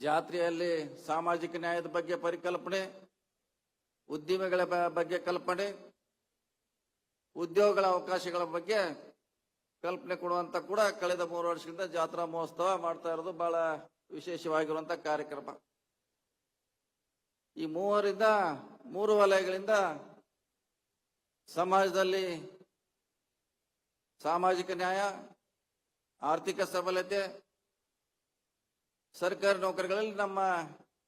ಜಾತ್ರೆಯಲ್ಲಿ ಸಾಮಾಜಿಕ ನ್ಯಾಯದ ಬಗ್ಗೆ ಪರಿಕಲ್ಪನೆ, ಉದ್ದಿಮೆಗಳ ಬಗ್ಗೆ ಕಲ್ಪನೆ, ಉದ್ಯೋಗಗಳ ಅವಕಾಶಗಳ ಬಗ್ಗೆ ಕಲ್ಪನೆ ಕೊಡುವಂತ ಕೂಡ ಕಳೆದ ಮೂರು ವರ್ಷದಿಂದ ಜಾತ್ರಾ ಮಹೋತ್ಸವ ಮಾಡ್ತಾ ಇರೋದು ಬಹಳ ವಿಶೇಷವಾಗಿರುವಂತ ಕಾರ್ಯಕ್ರಮ. ಈ ಮೂವರಿಂದ, ಮೂರು ವಲಯಗಳಿಂದ ಸಮಾಜದಲ್ಲಿ ಸಾಮಾಜಿಕ ನ್ಯಾಯ, ಆರ್ಥಿಕ ಸಬಲತೆ ಸರ್ಕಾರಿ ನೌಕರಿಗಳಲ್ಲಿ ನಮ್ಮ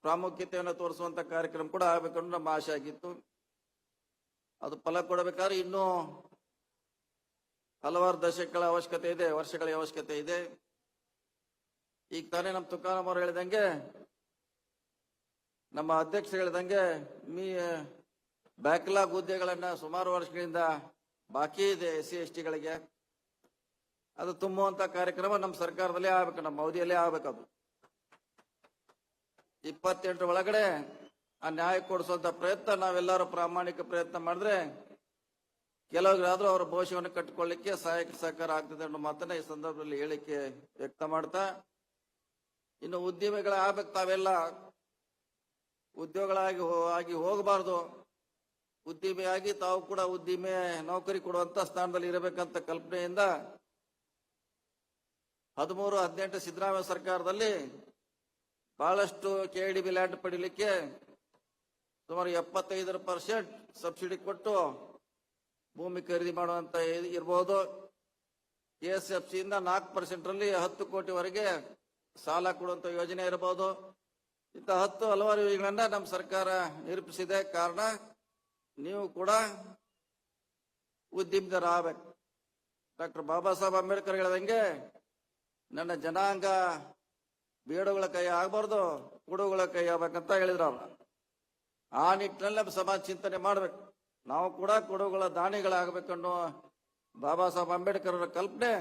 ಪ್ರಾಮುಖ್ಯತೆಯನ್ನು ತೋರಿಸುವಂತ ಕಾರ್ಯಕ್ರಮ ಕೂಡ ಆಗಬೇಕಂದ್ರೆ ನಮ್ಮ ಆಶೆ ಆಗಿತ್ತು. ಅದು ಫಲ ಕೊಡಬೇಕಾದ್ರೆ ಇನ್ನೂ ಹಲವಾರು ದಶಕಗಳ ಅವಶ್ಯಕತೆ ಇದೆ, ವರ್ಷಗಳ ಅವಶ್ಯಕತೆ ಇದೆ. ಈಗ ತಾನೇ ನಮ್ಮ ತುಕಾರಾಮ್ ಅವರು ಹೇಳಿದಂಗೆ, ನಮ್ಮ ಅಧ್ಯಕ್ಷರು ಹೇಳಿದಂಗೆ, ಮೀ, ಬ್ಯಾಕ್ಲಾಗ್ ಹುದ್ದೆಗಳನ್ನ ಸುಮಾರು ವರ್ಷಗಳಿಂದ ಬಾಕಿ ಇದೆ ಎಸ್ ಸಿ, ಎಸ್ ಟಿಗಳಿಗೆ ಅದು ತುಂಬುವಂತ ಕಾರ್ಯಕ್ರಮ ನಮ್ಮ ಸರ್ಕಾರದಲ್ಲೇ ಆಗ್ಬೇಕು, ನಮ್ಮ ಅವಧಿಯಲ್ಲೇ ಆಗ್ಬೇಕು ಅದು. ಇಪ್ಪತ್ತೆಂಟರ ಒಳಗಡೆ ಆ ನ್ಯಾಯ ಕೊಡಿಸುವಂತ ಪ್ರಯತ್ನ ನಾವೆಲ್ಲರೂ ಪ್ರಾಮಾಣಿಕ ಪ್ರಯತ್ನ ಮಾಡಿದ್ರೆ ಕೆಲವರಾದ್ರೂ ಅವರ ಭವಿಷ್ಯವನ್ನು ಕಟ್ಟಿಕೊಳ್ಳಿಕ್ಕೆ ಸಹಾಯಕ ಸಹಕಾರ ಆಗ್ತದೆ ಅನ್ನೋ ಮಾತನ್ನ ಈ ಸಂದರ್ಭದಲ್ಲಿ ಹೇಳಿಕೆ ವ್ಯಕ್ತ ಮಾಡ್ತಾ, ಇನ್ನು ಉದ್ಯಮಿಗಳ ಆಗ್ಬೇಕು ತಾವೆಲ್ಲ. ಉದ್ಯೋಗಗಳಾಗಿ ಆಗಿ ಹೋಗಬಾರ್ದು. ಉದ್ದಿಮೆಯಾಗಿ ತಾವು ಕೂಡ ಉದ್ದಿಮೆ, ನೌಕರಿ ಕೊಡುವಂತ ಸ್ಥಾನದಲ್ಲಿ ಇರಬೇಕಂತ ಕಲ್ಪನೆಯಿಂದ ಹದಿಮೂರು, ಹದಿನೆಂಟು ಸಿದ್ದರಾಮಯ್ಯ ಸರ್ಕಾರದಲ್ಲಿ ಬಹಳಷ್ಟು ಕೆಡಿಬಿ ಲ್ಯಾಂಡ್ ಪಡಿಲಿಕ್ಕೆ ಸುಮಾರು ಎಪ್ಪತ್ತೈದರ ಪರ್ಸೆಂಟ್ ಸಬ್ಸಿಡಿ ಕೊಟ್ಟು ಭೂಮಿ ಖರೀದಿ ಮಾಡುವಂತ ಇರಬಹುದು ಕೆ ಎಸ್ ಎಫ್ ಸಿಯಿಂದ ನಾಲ್ಕು ಪರ್ಸೆಂಟ್ ರಲ್ಲಿ ಹತ್ತು ಕೋಟಿವರೆಗೆ ಸಾಲ ಕೊಡುವಂತ ಯೋಜನೆ ಇರಬಹುದು ಇಂಥ ಹತ್ತು ಹಲವಾರು ಯೋಜನೆಗಳನ್ನ ನಮ್ಮ ಸರ್ಕಾರ ನಿರೂಪಿಸಿದೆ. ಕಾರಣ ನೀವು ಕೂಡ ಉದ್ಯಮದರ ಡಾಕ್ಟರ್ ಬಾಬಾ ಸಾಹೇಬ್ ಅಂಬೇಡ್ಕರ್ ಹೇಳ್ದಂಗೆ, ನನ್ನ ಜನಾಂಗ ಬೇಡುಗಳ ಕೈ ಆಗಬಾರ್ದು ಕೊಡುಗಳ ಕೈ ಆಗ್ಬೇಕಂತ ಹೇಳಿದ್ರ ಅವ್ರ. ಆ ನಿಟ್ಟಿನಲ್ಲಿ ಸಮಾಜ ಚಿಂತನೆ ಮಾಡ್ಬೇಕು. ನಾವು ಕೂಡ ಕೊಡುಗಳ ದಾನಿಗಳಾಗಬೇಕನ್ನು ಬಾಬಾ ಸಾಹೇಬ್ ಅಂಬೇಡ್ಕರ್ ಅವರ ಕಲ್ಪನೆ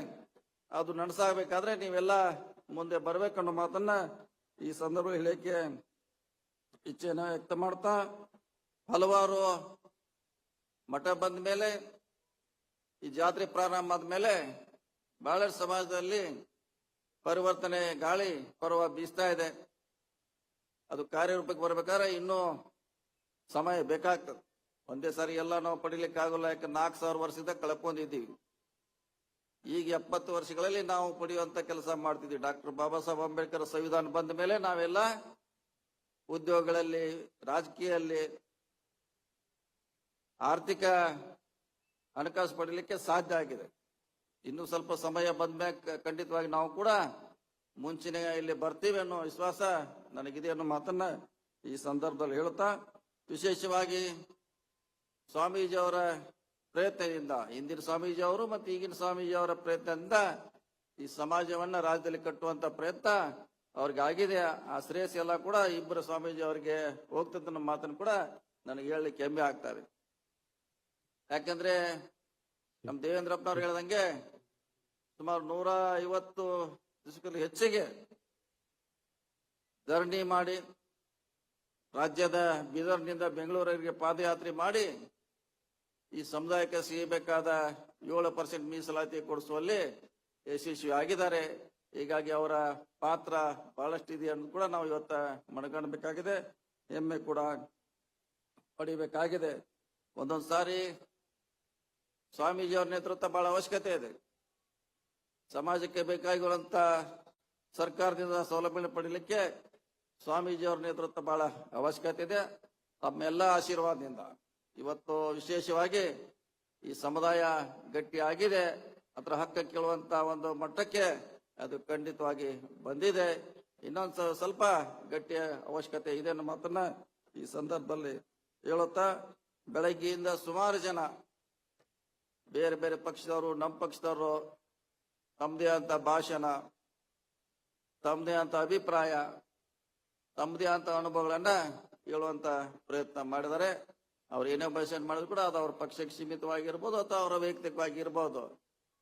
ಅದು ನಡೆಸಾಗಬೇಕಾದ್ರೆ ನೀವೆಲ್ಲ ಮುಂದೆ ಬರ್ಬೇಕನ್ನೋ ಮಾತನ್ನ ಈ ಸಂದರ್ಭ ಹೇಳಿಕೆ ಇಚ್ಛೆನ ವ್ಯಕ್ತ ಮಾಡ್ತಾ ಹಲವಾರು ಮಠ ಬಂದ ಮೇಲೆ, ಈ ಜಾತ್ರೆ ಪ್ರಾರಂಭ ಆದ್ಮೇಲೆ ಬಹಳಷ್ಟು ಸಮಾಜದಲ್ಲಿ ಪರಿವರ್ತನೆ ಗಾಳಿ ಪರ್ವ ಬೀಸ್ತಾ ಇದೆ. ಅದು ಕಾರ್ಯರೂಪಕ್ಕೆ ಬರ್ಬೇಕಾದ್ರೆ ಇನ್ನೂ ಸಮಯ ಬೇಕಾಗ್ತದೆ. ಒಂದೇ ಸಾರಿ ಎಲ್ಲ ನಾವು ಪಡಿಲಿಕ್ಕೆ ಆಗೋಲ್ಲ ಯಾಕೆ ನಾಲ್ಕು ಸಾವಿರ ವರ್ಷದಿಂದ ಕಳ್ಕೊಂಡಿದ್ದೀವಿ. ಈಗ ಎಪ್ಪತ್ತು ವರ್ಷಗಳಲ್ಲಿ ನಾವು ಪಡೆಯುವಂತ ಕೆಲಸ ಮಾಡ್ತಿದ್ವಿ ಡಾಕ್ಟರ್ ಬಾಬಾ ಸಾಹೇಬ್ ಅಂಬೇಡ್ಕರ್ ಸಂವಿಧಾನ ಬಂದ ಮೇಲೆ ನಾವೆಲ್ಲ ಉದ್ಯೋಗಗಳಲ್ಲಿ ರಾಜಕೀಯದಲ್ಲಿ ಆರ್ಥಿಕ ಹಣಕಾಸು ಪಡೀಲಿಕ್ಕೆ ಸಾಧ್ಯ ಆಗಿದೆ. ಇನ್ನು ಸ್ವಲ್ಪ ಸಮಯ ಬಂದ್ಮ್ಯಾಗ ಖಂಡಿತವಾಗಿ ನಾವು ಕೂಡ ಮುಂಚಿನ ಇಲ್ಲಿ ಬರ್ತೀವಿ ಅನ್ನೋ ವಿಶ್ವಾಸ ನನಗಿದೆ ಅನ್ನೋ ಮಾತನ್ನ ಈ ಸಂದರ್ಭದಲ್ಲಿ ಹೇಳುತ್ತಾ, ವಿಶೇಷವಾಗಿ ಸ್ವಾಮೀಜಿ ಅವರ ಪ್ರಯತ್ನದಿಂದ, ಹಿಂದಿನ ಸ್ವಾಮೀಜಿ ಅವರು ಮತ್ತು ಈಗಿನ ಸ್ವಾಮೀಜಿ ಅವರ ಪ್ರಯತ್ನದಿಂದ ಈ ಸಮಾಜವನ್ನ ರಾಜ್ಯದಲ್ಲಿ ಕಟ್ಟುವಂತ ಪ್ರಯತ್ನ ಅವ್ರಿಗೆ ಆಗಿದೆ ಆ ಶ್ರೇಯಸ್ ಎಲ್ಲ ಕೂಡ ಇಬ್ಬರು ಸ್ವಾಮೀಜಿ ಅವರಿಗೆ ಹೋಗ್ತಂತ ಮಾತನ್ನು ಕೂಡ ನನಗೆ ಹೇಳಲಿಕ್ಕೆ ಹೆಮ್ಮೆ ಇದೆ. ಯಾಕಂದ್ರೆ ನಮ್ ದೇವೇಂದ್ರಪ್ಪನವ್ರು ಹೇಳ್ದಂಗೆ ಸುಮಾರು ನೂರ ಐವತ್ತು ದಶಕದಲ್ಲಿ ಹೆಚ್ಚಿಗೆ ಧರಣಿ ಮಾಡಿ ರಾಜ್ಯದ ಬೀದರ್ನಿಂದ ಬೆಂಗಳೂರಿಗೆ ಪಾದಯಾತ್ರೆ ಮಾಡಿ ಈ ಸಮುದಾಯಕ್ಕೆ ಸಿಗಬೇಕಾದ ಏಳು ಪರ್ಸೆಂಟ್ ಮೀಸಲಾತಿ ಕೊಡಿಸುವಲ್ಲಿ ಯಶಸ್ವಿ ಆಗಿದ್ದಾರೆ. ಹೀಗಾಗಿ ಅವರ ಪಾತ್ರ ಬಹಳಷ್ಟು ಇದೆ ಅನ್ನೋದು ಕೂಡ ನಾವು ಇವತ್ತ ಮನಗಾಣಬೇಕಾಗಿದೆ. ಹೆಮ್ಮೆ ಕೂಡ ಪಡಿಬೇಕಾಗಿದೆ. ಒಂದೊಂದು ಸಾರಿ ಸ್ವಾಮೀಜಿಯವರ ನೇತೃತ್ವ ಬಹಳ ಅವಶ್ಯಕತೆ ಇದೆ. ಸಮಾಜಕ್ಕೆ ಬೇಕಾಗಿರುವಂತ ಸರ್ಕಾರದಿಂದ ಸೌಲಭ್ಯ ಪಡೀಲಿಕ್ಕೆ ಸ್ವಾಮೀಜಿಯವರ ನೇತೃತ್ವ ಬಹಳ ಅವಶ್ಯಕತೆ ಇದೆ. ತಮ್ಮೆಲ್ಲ ಆಶೀರ್ವಾದದಿಂದ ಇವತ್ತು ವಿಶೇಷವಾಗಿ ಈ ಸಮುದಾಯ ಗಟ್ಟಿ ಆಗಿದೆ. ಅದರ ಹಕ್ಕ ಕೇಳುವಂತ ಒಂದು ಮಟ್ಟಕ್ಕೆ ಅದು ಖಂಡಿತವಾಗಿ ಬಂದಿದೆ. ಇನ್ನೊಂದು ಸ್ವಲ್ಪ ಗಟ್ಟಿಯ ಅವಶ್ಯಕತೆ ಇದೆ ಅನ್ನೋ ಮಾತನ್ನ ಈ ಸಂದರ್ಭದಲ್ಲಿ ಹೇಳುತ್ತಾ, ಬೆಳಗ್ಗೆಯಿಂದ ಸುಮಾರು ಜನ ಬೇರೆ ಬೇರೆ ಪಕ್ಷದವರು ನಮ್ಮ ಪಕ್ಷದವರು ತಮ್ಮದೇ ಅಂತ ಭಾಷಣ ತಮ್ಮದೇ ಅಂತ ಅಭಿಪ್ರಾಯ ತಮ್ಮದೇ ಅಂತ ಅನುಭವಗಳನ್ನ ಹೇಳುವಂತ ಪ್ರಯತ್ನ ಮಾಡಿದರೆ ಅವ್ರು ಏನೇ ಭಾಷಣ ಮಾಡಿದ್ರು ಕೂಡ ಅದು ಅವ್ರ ಪಕ್ಷಕ್ಕೆ ಸೀಮಿತವಾಗಿರ್ಬೋದು ಅಥವಾ ಅವರ ವೈಯಕ್ತಿಕವಾಗಿರ್ಬೋದು.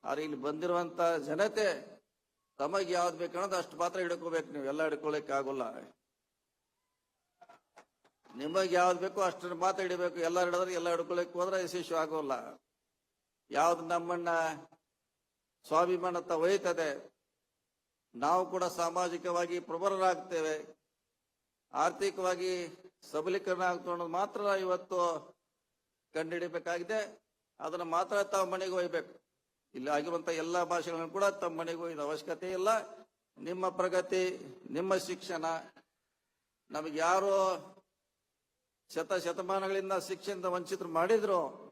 ಆದ್ರೆ ಇಲ್ಲಿ ಬಂದಿರುವಂತ ಜನತೆ ತಮಗೆ ಯಾವ್ದು ಬೇಕನ್ನೋದು ಅಷ್ಟು ಪಾತ್ರ ಹಿಡ್ಕೋಬೇಕು ನೀವು, ಎಲ್ಲ ಹಿಡ್ಕೊಳಕ್ ಆಗೋಲ್ಲ. ನಿಮಗೆ ಯಾವ್ದು ಬೇಕೋ ಅಷ್ಟನ್ನು ಮಾತ್ರ ಹಿಡಿಬೇಕು, ಎಲ್ಲ ಹಿಡಿದ್ರೆ ಎಲ್ಲ ಹಿಡ್ಕೊಳಕ್ ಹೋದ್ರೆ ಯಶಸ್ವಿ ಆಗೋಲ್ಲ. ಯಾವ್ದು ನಮ್ಮನ್ನ ಸ್ವಾಭಿಮಾನತ್ತ ಒಯ್ತದೆ ನಾವು ಕೂಡ ಸಾಮಾಜಿಕವಾಗಿ ಪ್ರಬಲರಾಗ್ತೇವೆ, ಆರ್ಥಿಕವಾಗಿ ಸಬಲೀಕರಣ ಆಗ್ತದೆ ಅನ್ನೋದು ಮಾತ್ರ ಇವತ್ತು ಕಂಡುಹಿಡಿಬೇಕಾಗಿದೆ ಅದನ್ನ ಮಾತ್ರ ತಾವು ಮನೆಗೆ ಒಯ್ಬೇಕು. ಇಲ್ಲಿ ಆಗಿರುವಂತಹ ಎಲ್ಲಾ ಭಾಷೆಗಳನ್ನು ಕೂಡ ತಮ್ಮ ಮನೆಗೆ ಒಯ್ದ ಅವಶ್ಯಕತೆ ಇಲ್ಲ. ನಿಮ್ಮ ಪ್ರಗತಿ, ನಿಮ್ಮ ಶಿಕ್ಷಣ, ನಮಗೆ ಯಾರು ಶತ ಶತಮಾನಗಳಿಂದ ಶಿಕ್ಷಣದ ವಂಚಿತರು ಮಾಡಿದ್ರು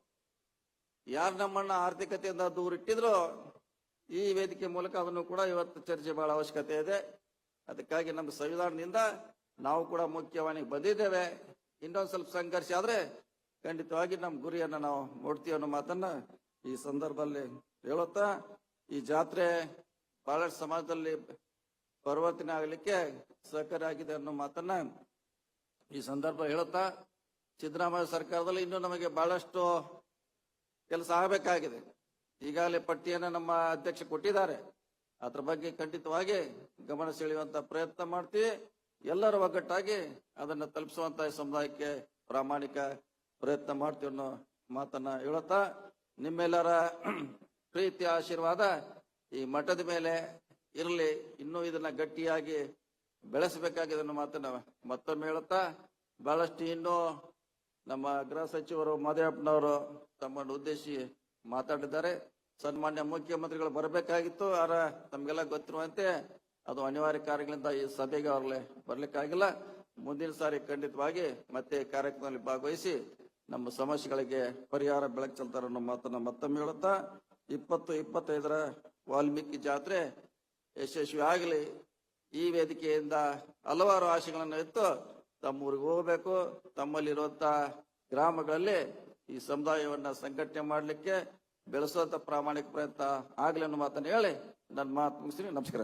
ಯಾರು ನಮ್ಮನ್ನ ಆರ್ಥಿಕತೆಯಿಂದ ದೂರ ಇಟ್ಟಿದ್ರು ಈ ವೇದಿಕೆ ಮೂಲಕ ಅದನ್ನು ಕೂಡ ಇವತ್ತು ಚರ್ಚೆ ಬಹಳ ಅವಶ್ಯಕತೆ ಇದೆ. ಅದಕ್ಕಾಗಿ ನಮ್ಮ ಸಂವಿಧಾನದಿಂದ ನಾವು ಕೂಡ ಮುಖ್ಯವಾಣಿಗೆ ಬಂದಿದ್ದೇವೆ. ಇನ್ನೊಂದು ಸ್ವಲ್ಪ ಸಂಘರ್ಷ ಆದ್ರೆ ಖಂಡಿತವಾಗಿ ನಮ್ಮ ಗುರಿಯನ್ನ ನಾವು ನೋಡ್ತೀವಿ ಅನ್ನೋ ಮಾತನ್ನ ಈ ಸಂದರ್ಭದಲ್ಲಿ ಹೇಳುತ್ತಾ, ಈ ಜಾತ್ರೆ ಬಹಳಷ್ಟು ಸಮಾಜದಲ್ಲಿ ಪರಿವರ್ತನೆ ಆಗಲಿಕ್ಕೆ ಸಹಕಾರಿ ಆಗಿದೆ ಅನ್ನೋ ಮಾತನ್ನ ಈ ಸಂದರ್ಭ ಹೇಳುತ್ತಾ, ಸಿದ್ದರಾಮಯ್ಯ ಸರ್ಕಾರದಲ್ಲಿ ಇನ್ನೂ ನಮಗೆ ಬಹಳಷ್ಟು ಕೆಲಸ ಆಗಬೇಕಾಗಿದೆ. ಈಗಾಗಲೇ ಪಟ್ಟಿಯನ್ನು ನಮ್ಮ ಅಧ್ಯಕ್ಷ ಕೊಟ್ಟಿದ್ದಾರೆ. ಅದ್ರ ಬಗ್ಗೆ ಖಂಡಿತವಾಗಿ ಗಮನ ಸೆಳೆಯುವಂತ ಪ್ರಯತ್ನ ಮಾಡ್ತೀವಿ. ಎಲ್ಲರ ಒಗ್ಗಟ್ಟಾಗಿ ಅದನ್ನು ತಲುಪಿಸುವಂತ ಸಮುದಾಯಕ್ಕೆ ಪ್ರಾಮಾಣಿಕ ಪ್ರಯತ್ನ ಮಾಡ್ತೀವಿ ಅನ್ನೋ ಮಾತನ್ನ ಹೇಳುತ್ತಾ, ನಿಮ್ಮೆಲ್ಲರ ಪ್ರೀತಿ ಆಶೀರ್ವಾದ ಈ ಮಠದ ಮೇಲೆ ಇರಲಿ, ಇನ್ನೂ ಇದನ್ನ ಗಟ್ಟಿಯಾಗಿ ಬೆಳೆಸಬೇಕಾಗಿದೆ ಅನ್ನೋ ಮಾತನ್ನ ಮತ್ತೊಮ್ಮೆ ಹೇಳುತ್ತಾ, ಬಹಳಷ್ಟು ಇನ್ನೂ ನಮ್ಮ ಗೃಹ ಸಚಿವರು ಮಾದೇವಪ್ಪನವರು ತಮ್ಮನ್ನು ಉದ್ದೇಶಿ ಮಾತಾಡಿದ್ದಾರೆ. ಸನ್ಮಾನ್ಯ ಮುಖ್ಯಮಂತ್ರಿಗಳು ಬರಬೇಕಾಗಿತ್ತು ಆರ ತಮಗೆಲ್ಲ ಗೊತ್ತಿರುವಂತೆ ಅದು ಅನಿವಾರ್ಯ ಕಾರ್ಯಗಳಿಂದ ಈ ಸಭೆಗೆ ಅವ್ರಲ್ಲೇ ಬರ್ಲಿಕ್ಕಾಗಿಲ್ಲ. ಮುಂದಿನ ಸಾರಿ ಖಂಡಿತವಾಗಿ ಮತ್ತೆ ಕಾರ್ಯಕ್ರಮದಲ್ಲಿ ಭಾಗವಹಿಸಿ ನಮ್ಮ ಸಮಸ್ಯೆಗಳಿಗೆ ಪರಿಹಾರ ಬೆಳಕು ಚೆಲ್ತಾರೆ ಅನ್ನೋ ಮಾತನ್ನ ಮತ್ತೊಮ್ಮೆ ಹೇಳುತ್ತಾ, ಇಪ್ಪತ್ತು ಇಪ್ಪತ್ತೈದರ ವಾಲ್ಮೀಕಿ ಜಾತ್ರೆ ಯಶಸ್ವಿ ಆಗಲಿ ಈ ವೇದಿಕೆಯಿಂದ ಹಲವಾರು ಆಶೆಗಳನ್ನು ಇತ್ತು ತಮ್ಮ ಊರಿಗೆ ಹೋಗಬೇಕು. ತಮ್ಮಲ್ಲಿರುವಂತ ಗ್ರಾಮಗಳಲ್ಲಿ ಈ ಸಮುದಾಯವನ್ನ ಸಂಘಟನೆ ಮಾಡಲಿಕ್ಕೆ ಬೆಳೆಸುವಂತ ಪ್ರಾಮಾಣಿಕ ಪ್ರಯತ್ನ ಆಗ್ಲಿ ಅನ್ನೋ ಮಾತನ್ನು ಹೇಳಿ ನನ್ನ ಮಾತು ಮುಗಿಸಿ ನಮಸ್ಕಾರ.